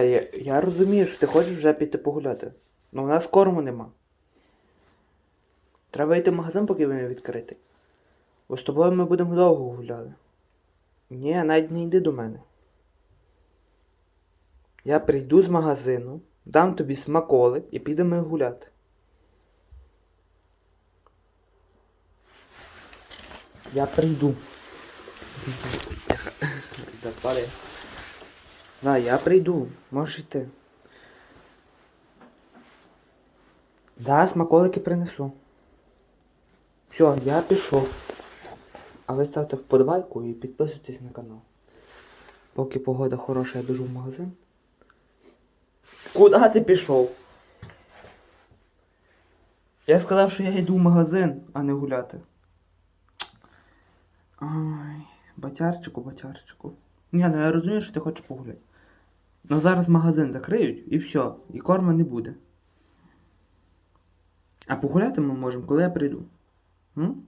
Я, я розумію, що ти хочеш вже піти погуляти. Ну у нас корму нема. Треба йти в магазин, поки він відкритий. Бо з тобою ми будемо довго гуляти. Ні, навіть не йди до мене. Я прийду з магазину, дам тобі смаколик і підемо гуляти. Я прийду. Запали. Да, я прийду. Можеш йти. Да, смаколики принесу. Все, я пішов. А ви ставте вподобайку і підписуйтесь на канал. Поки погода хороша, я біжу в магазин. Куда ти пішов? Я сказав, що я йду в магазин, а не гуляти. Ай, батярчику, батярчику. Ні, ну я розумію, що ти хочеш погуляти. Ну зараз магазин закриють і все, і корма не буде. А погуляти ми можемо, коли я прийду. М?